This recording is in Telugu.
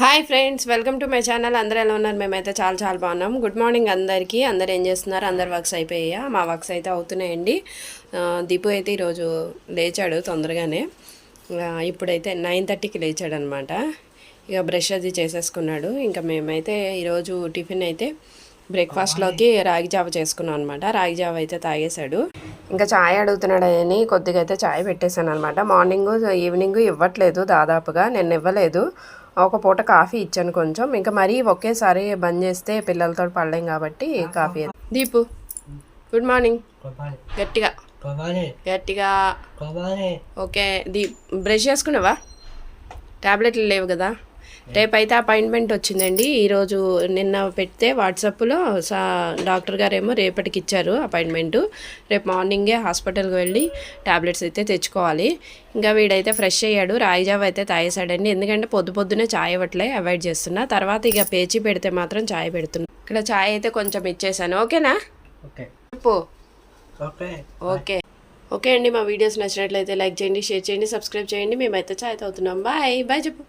Hi friends welcome to my channel. అందరూ ఎలా ఉన్నారు? మేమైతే చాలా చాలా బాగున్నాం. గుడ్ మార్నింగ్ అందరికీ. అందరు ఏం చేస్తున్నారు? అందరు వర్క్స్ అయిపోయా మా వర్క్స్ అయితే అవుతున్నాయండి. దీపు అయితే ఈరోజు లేచాడు తొందరగానే. ఇప్పుడైతే నైన్ థర్టీకి లేచాడు అనమాట ఇక బ్రష్ అది చేసేసుకున్నాడు. ఇంకా మేమైతే ఈరోజు టిఫిన్ అయితే బ్రేక్ఫాస్ట్లోకి రాగి జావ చేసుకున్నాం అనమాట రాగి జావ అయితే తాగేశాడు. ఇంకా చాయ్ అడుగుతున్నాడని కొద్దిగా అయితే చాయ్ పెట్టేశాను అనమాట మార్నింగ్ ఈవినింగ్ ఇవ్వట్లేదు దాదాపుగా. నేను ఇవ్వలేదు. ఒక పూట కాఫీ ఇచ్చాను కొంచెం. ఇంకా మరీ ఒకేసారి బంద్ చేస్తే పిల్లలతో పడలేం కాబట్టి కాఫీ దీపు గుడ్ మార్నింగ్. గట్టిగా. గట్టిగా. ఓకే దీ బ్రష్ చేసుకున్నావా? టాబ్లెట్లు లేవు కదా? రేపు అయితే అపాయింట్మెంట్ వచ్చిందండి. ఈరోజు నిన్న పెడితే వాట్సాప్లో సా డాక్టర్ గారేమో రేపటికి ఇచ్చారు అపాయింట్మెంటు. రేపు మార్నింగే హాస్పిటల్కి వెళ్ళి టాబ్లెట్స్ అయితే తెచ్చుకోవాలి. ఇంకా వీడైతే ఫ్రెష్ అయ్యాడు. రాయిజావ అయితే తాగేశాడండి. ఎందుకంటే పొద్దు పొద్దునే చాయ్ ఇవ్వట్లే అవాయిడ్ చేస్తున్నా. తర్వాత ఇక పేచి పెడితే మాత్రం చాయ్ పెడుతున్నా. ఇక్కడ చాయ్ అయితే కొంచెం ఇచ్చేసాను. ఓకేనా? ఓకే. చెప్పు. ఓకే. ఓకే. ఓకే అండి. మా వీడియోస్ నచ్చినట్లయితే లైక్ చేయండి షేర్ చేయండి సబ్స్క్రైబ్ చేయండి. మేమైతే చాయ్ తాగుతున్నాం. బాయ్. బాయ్ చెప్పు.